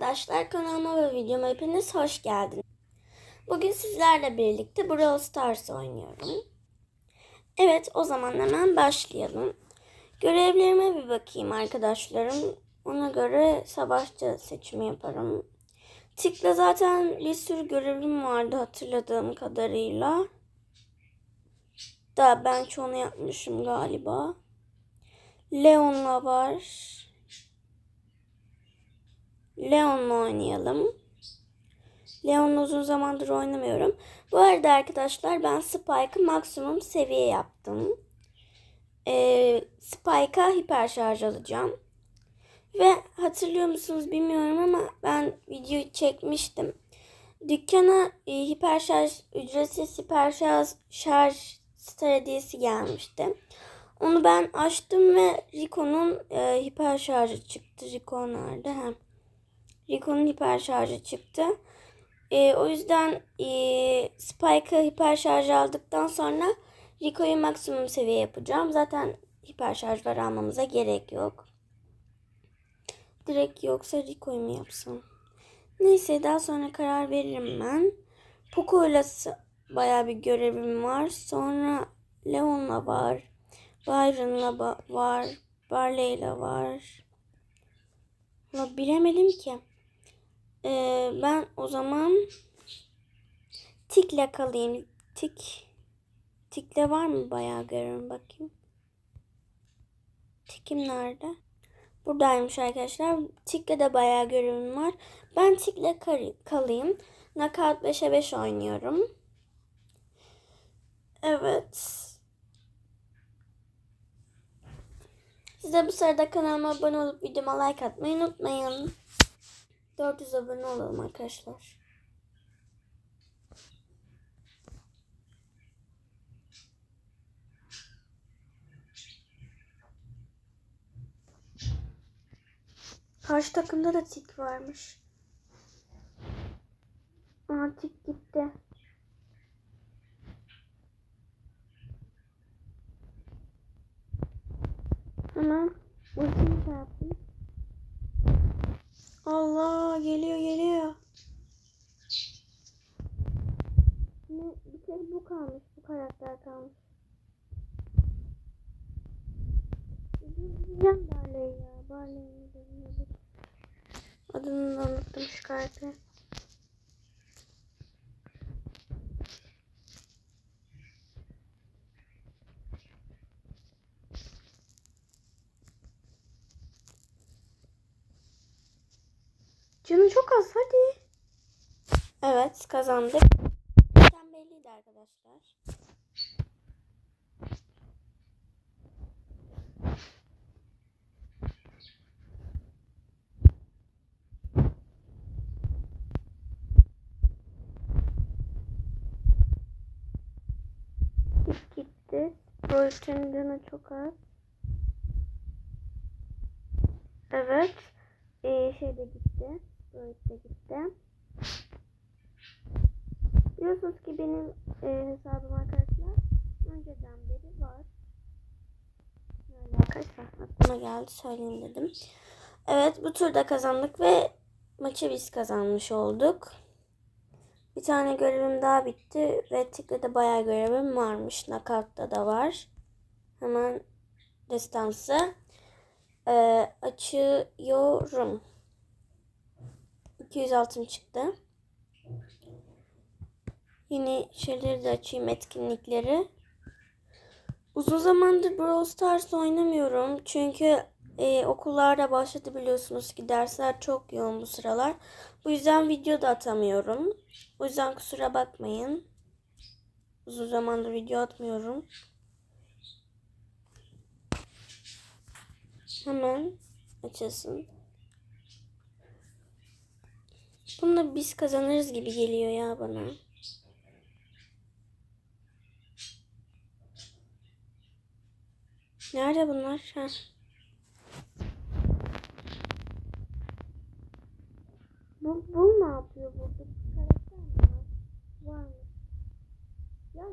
Arkadaşlar kanalıma ve videoma hepiniz hoş geldiniz. Bugün sizlerle birlikte Brawl Stars oynuyorum. Evet o zaman hemen başlayalım. Görevlerime bir bakayım arkadaşlarım. Ona göre savaşçı seçimi yaparım. Tik'le zaten bir sürü görevim vardı hatırladığım kadarıyla. Da ben çoğunu yapmışım galiba. Leon'la var. Leon'la oynayalım. Leon'la uzun zamandır oynamıyorum. Bu arada arkadaşlar ben Spike'ı maksimum seviye yaptım. Ee, Spike'a hiper şarj alacağım. Ve hatırlıyor musunuz bilmiyorum ama ben videoyu çekmiştim. Dükkana e, hiper şarj, ücretsiz hiper şarj, şarj star hediyesi gelmişti. Onu ben açtım ve Rico'nun e, hiper şarjı çıktı. Rico nerede? Hem. Rico'nun hiper şarjı çıktı. E, o yüzden e, Spike'ı hiper şarj aldıktan sonra Rico'yu maksimum seviye yapacağım. Zaten hiper şarj var almamıza gerek yok. Direkt yoksa Rico'yu mu yapsam? Neyse daha sonra karar veririm ben. Poco'yla bayağı bir görevim var. Sonra Leon'la var. Byron'la ba- var. Barley'la var. Ama bilemedim ki. Ee, ben o zaman tikle kalayım. Tik. Tikle var mı bayağı görüyorum bakayım. Tikim nerede? Buradaymış arkadaşlar. Tikle de bayağı görevim var. Ben tikle kalayım. Knockout 5'e 5 oynuyorum. Evet. Siz de bu sırada kanalıma abone olup videoma like atmayı unutmayın. 400 abone olalım arkadaşlar. Karşı takımda da tik varmış. Aa tik gitti. Hemen ultimi şey yaptım. Allah geliyor geliyor. Ne, bir tek bu kalmış. Bu karakter kalmış. Diyeceğim Barley ya. Barley'in adını unuttum şu karakter. Çok az hadi. Evet kazandık. Zaten belliydi arkadaşlar. Git gitti. Boyutun canı çok az. Evet. Ee, şey de gitti. Da gitti. Biliyorsunuz ki benim e, hesabım arkadaşlar önceden beri var. Yani arkadaşlar aklıma geldi söyleyeyim dedim. Evet bu turda kazandık ve maçı biz kazanmış olduk. Bir tane görevim daha bitti ve Tik'le de bayağı görevim varmış. Knockout'ta da var. Hemen destansı e, açıyorum. 200 altın çıktı. Yeni şeyleri de açayım etkinlikleri. Uzun zamandır Brawl Stars oynamıyorum. Çünkü e, okullarda başladı biliyorsunuz ki dersler çok yoğun bu sıralar. Bu yüzden video da atamıyorum. O yüzden kusura bakmayın. Uzun zamandır video atmıyorum. Hemen açılsın. Bunu da biz kazanırız gibi geliyor ya bana. Nerede bunlar? Heh. Bu, bu ne yapıyor burada? Bir karakter mi var? Var mı? Ya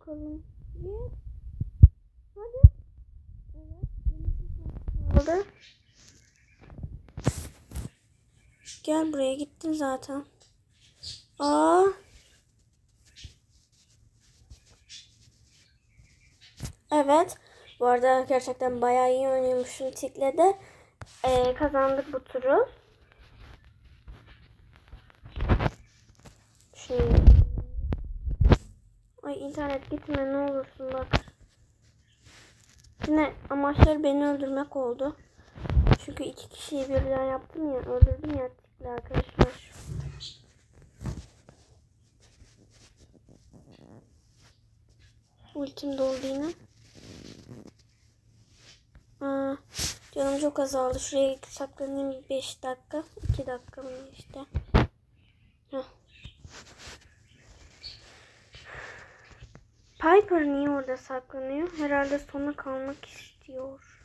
bakalım. Git. Hadi. Evet. kaldı. Gel buraya gittin zaten. Aa. Evet. Bu arada gerçekten bayağı iyi oynuyormuşum Tik'le de. Ee, kazandık bu turu. Şimdi. Ay internet gitme ne olursun bak. Yine amaçları beni öldürmek oldu. Çünkü iki kişiyi birden yaptım ya. Öldürdüm ya Tik'le arkadaşlar. Ultim doldu yine. Aa, canım çok azaldı. Şuraya saklanayım 5 dakika. 2 dakika mı işte. Piper niye orada saklanıyor? Herhalde sona kalmak istiyor.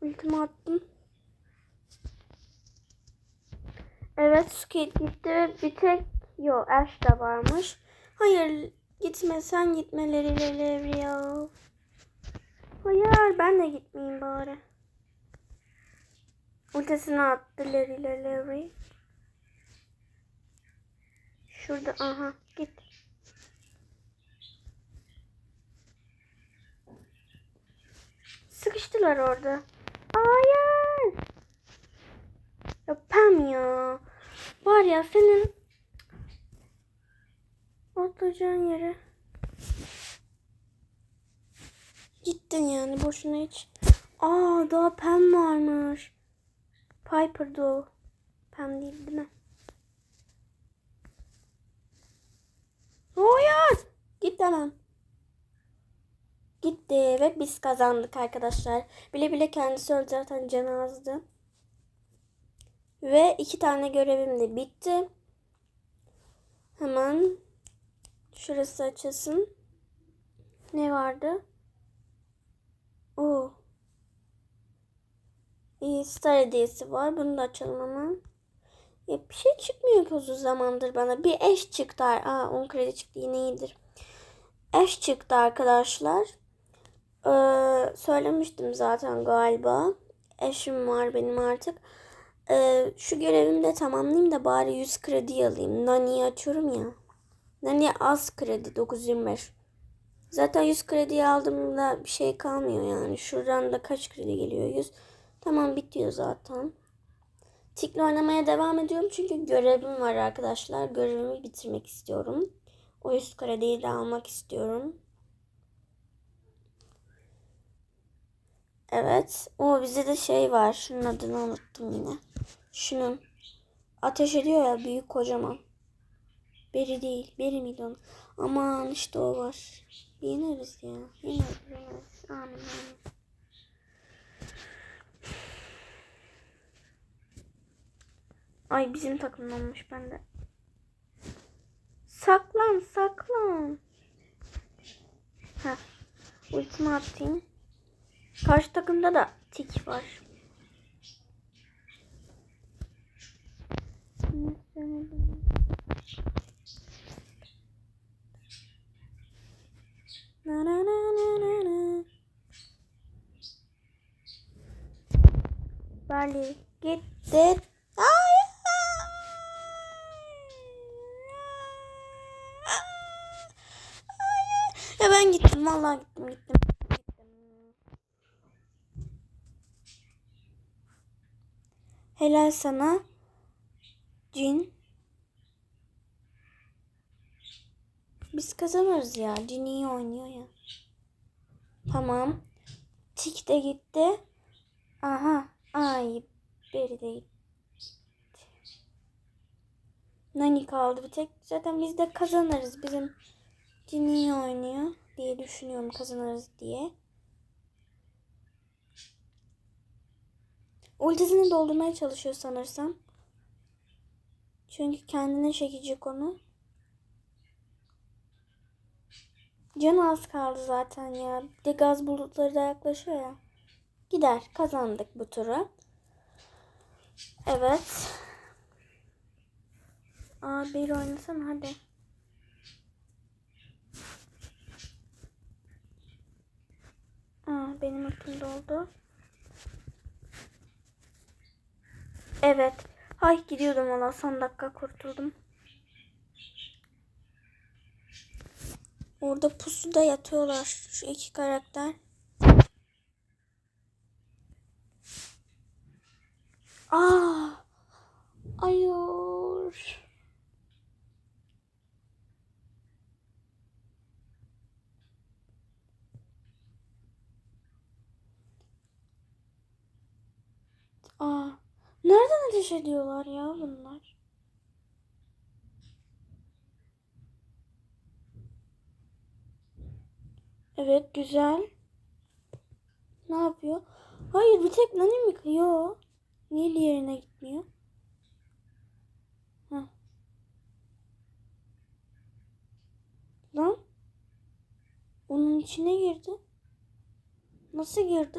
Ultimi attım. Evet Squid gitti ve bir tek yo Ash da varmış. Hayır gitme sen gitmeleriyle Levri ya. Hayır ben de gitmeyeyim bari. Ultisini attı Larry. Şurada aha git. Sıkıştılar orada. Hayır. Ya Pam ya. Var ya senin atlayacağın yere. Gittin yani boşuna hiç. Aa daha Pam varmış. Piper'dı o. Pam değil değil mi? Hayır. Git hemen. Gitti ve biz kazandık arkadaşlar. Bile bile kendisi öldü zaten canı azdı. Ve iki tane görevim de bitti. Hemen şurası açılsın. Ne vardı? Oo. Star hediyesi var. Bunu da açalım hemen. Ya bir şey çıkmıyor ki uzun zamandır bana. Bir eş çıktı. Aa 10 kredi çıktı yine iyidir. Eş çıktı arkadaşlar. Ee, söylemiştim zaten galiba. Eşim var benim artık. Ee, şu görevimi de tamamlayayım da bari 100 kredi alayım. Nani'yi açıyorum ya. Nani az kredi 925. Zaten 100 kredi aldığımda bir şey kalmıyor yani. Şuradan da kaç kredi geliyor? 100. Tamam bitiyor zaten. Tikle oynamaya devam ediyorum çünkü görevim var arkadaşlar. Görevimi bitirmek istiyorum. O 100 krediyi de almak istiyorum. Evet. O bize de şey var. Şunun adını unuttum yine. Şunun. Ateş ediyor ya büyük kocaman. Beri değil. Beri miydi onun? Aman işte o var. Yeneriz ya. Yeneriz. yeneriz. Amin amin. Ay bizim takımlanmış bende. Saklan saklan. Heh. Ultimi atayım. Karşı takımda da tik var. Na na na na na na. Bali gitti. Ya ben gittim vallahi gittim gittim. gittim. Helal sana. Cin. Biz kazanırız ya. Cin iyi oynuyor ya. Tamam. Tik de gitti. Aha. Ay. Beri de gitti. Nani kaldı bir tek. Zaten biz de kazanırız. Bizim Cin oynuyor diye düşünüyorum kazanırız diye. Ultisini doldurmaya çalışıyor sanırsam. Çünkü kendine çekecek onu. Canı az kaldı zaten ya. Bir de gaz bulutları da yaklaşıyor ya. Gider. Kazandık bu turu. Evet. Aa bir oynasana hadi. Aa benim ipim doldu. Evet. Hay gidiyordum valla son dakika kurtuldum. Orada pusuda yatıyorlar şu iki karakter. Aa! Hayır. Aa, nereden ateş ediyorlar ya bunlar? Evet güzel. Ne yapıyor? Hayır bir tek Nani mi kıyıyor? Niye diğerine gitmiyor? Heh. Lan? Onun içine girdi. Nasıl girdi?